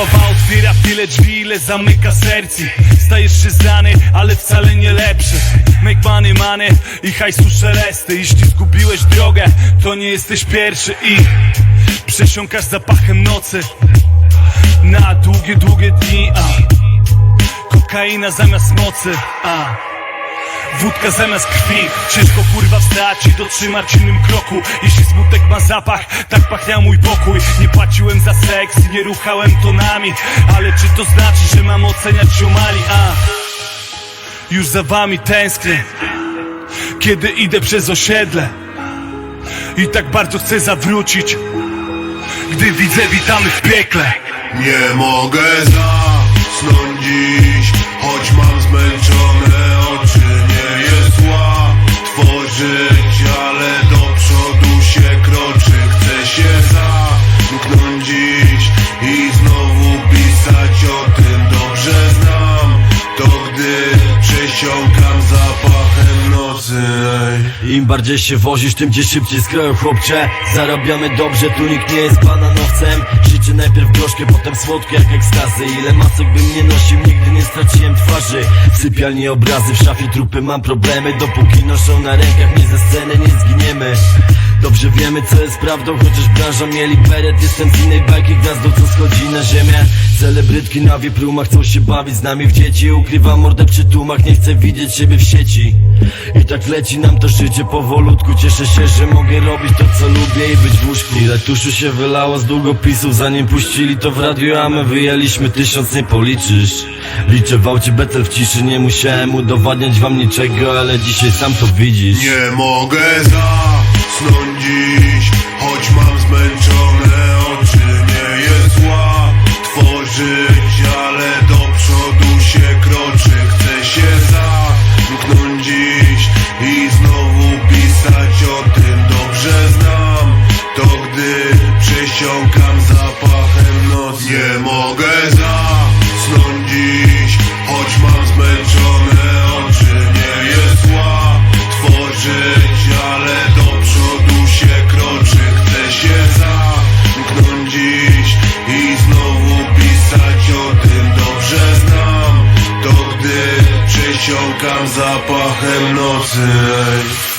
Otwiera tyle drzwi, ile zamyka serci Stajesz się znany, ale wcale nie lepszy Make money, money i hajsu szelesty Jeśli zgubiłeś drogę, to nie jesteś pierwszy I przesiąkasz zapachem nocy Na długie, długie dni a. Kokaina zamiast mocy a. Wódka zamiast krwi Ciężko kurwa wstać i dotrzymać innym kroku. Jeśli smutek ma zapach, tak pachniał mój pokój. Nie płaciłem za seks i nie ruchałem tonami Ale czy to znaczy, że mam oceniać ziomali? A Już za wami tęsknię Kiedy idę przez osiedle. I tak bardzo chcę zawrócić Gdy widzę witamy w piekle. Nie mogę zasnąć dziś, choć mam zmęczone Im bardziej się wozisz, tym gdzie szybciej skroją chłopcze. Zarabiamy dobrze, tu nikt nie jest bananowcem. Życie najpierw gorzkie, potem słodkie jak ekstazy. Ile masek bym nie nosił, nigdy nie straciłem twarzy. W sypialni obrazy, w szafie trupy mam problemy. Dopóki noszą na rękach, nie ze sceny nie zginiemy Dobrze wiemy co jest prawdą, chociaż branża mieli beret. Jestem z innej bajki, gwiazdą co schodzi na ziemię. Celebrytki na wiprumach chcą się bawić z nami w dzieci. Ukrywam mordę przy tłumach, nie chcę widzieć siebie w sieci. I tak leci nam to życie powolutku Cieszę się, że mogę robić to co lubię i być w łóżku. Ile tuszu się wylało z długopisów Zanim puścili to w radiu, a my wyjęliśmy tysiąc, nie policzysz. Liczę w aucie betel w ciszy, nie musiałem udowadniać wam niczego Ale dzisiaj sam to widzisz. Nie mogę zasnąć dziś, choć mam zmęczone oczy. Nie jest łatwo żyć, ale do przodu się kroczy. Chcę się zamknąć dziś i znowu pisać o tym. Dobrze znam to, gdy przesiąkam zapachem nocy. Nie mogę zasnąć dziś, choć mam Wsiąkam zapachem nocy ej.